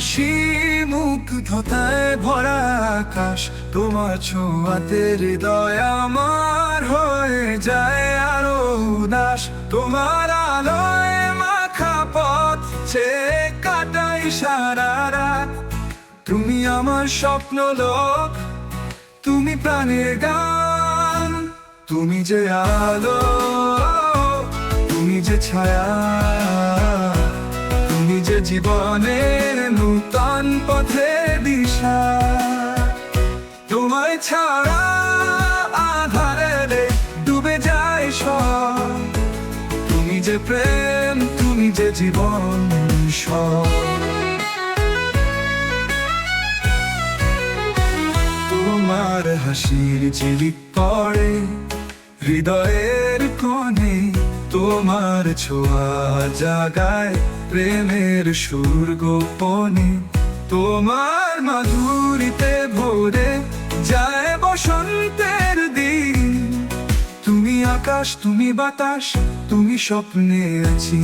সীমুগ্ধতায় ভরা আকাশ। তোমার ছোঁয়াতে হৃদয় আমার হয়ে যায় আরও উদাস। তোমার আলোয় মাখা পথ সে কাটাই সারা রাত। তুমি আমার স্বপ্ন লোক, তুমি প্রাণের গান। তুমি যে আলো, তুমি যে ছায়া তুমি জীবনের নূতন পথে দিশা। তোমায় ছাড়া আধারে ডুবে যায় সব। তুমি যে প্রেম, তুমি যে জীবন, সব। তোমার হাসির ঝিলিক পড়ে হৃদয়ের কোণে। তোমার ছোঁয়া জাগায় প্রেমের সুর গোপনে, তোমার মাধুরীতে ভরে যায় বসন্তের দিন। তুমি আকাশ, তুমি বাতাস, তুমি স্বপ্নে আছি।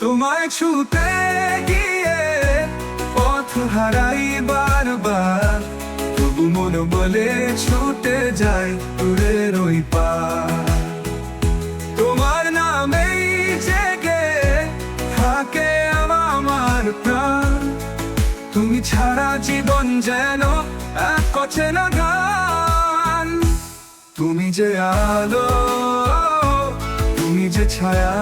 তোমায় ছুতে গিয়ে পথ হারাই বারবার, তবু মন বলে ছুটে যায় দূরের ওই আমার তুমি ছাড়া জীবন যেন এক কছে না গান তুমি যে আলো, তুমি যে ছায়া,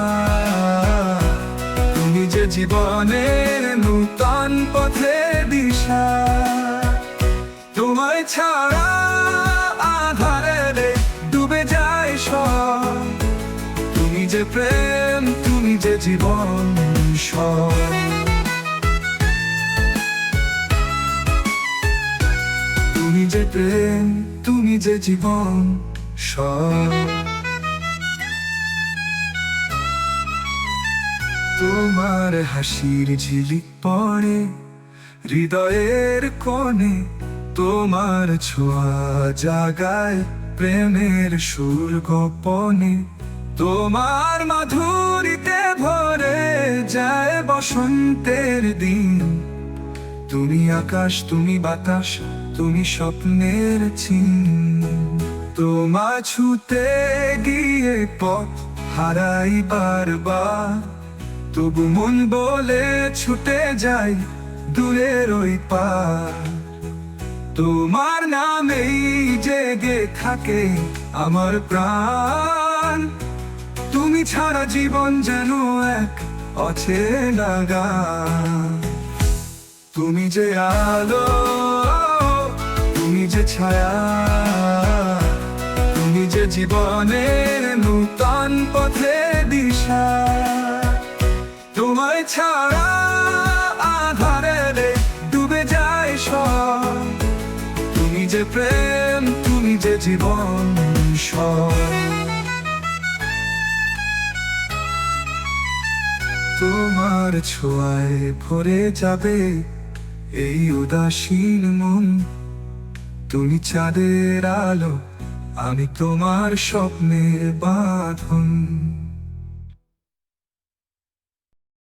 তুমি যে জীবনের নূতন পথে দিশা। প্রেম, তুমি যে জীবন, সব। তোমার হাসির ঝিলিক পড়ে, হৃদয়ের কোণে তোমার ছোঁয়া জাগায় প্রেমের সুর গোপনে। তোমার মাধুরীতে ভরে যায় বসন্তের দিন। তুমি আকাশ, তুমি বাতাস তুমি স্বপ্নের চিন তোমা ছুতে গিয়ে পথ হারাই বারবার। তবু মন বলে ছুটে যাই দূরের ওই পার। তোমার নামেই জেগে থাকে আমার প্রাণ। তুমি ছাড়া জীবন যেন এক অচেনা গান। তুমি যে আলো যে ছায়া, তুমি যে জীবনের নূতন পথে দিশা, তোমায় ছাড়া যায় তুমি যে প্রেম, তুমি যে জীবন তোমার ছোঁয়ায় ভরে যাবে এই উদাসীন মন। তুমি চাঁদের আলো আমি তোমার স্বপ্নের বাঁধন।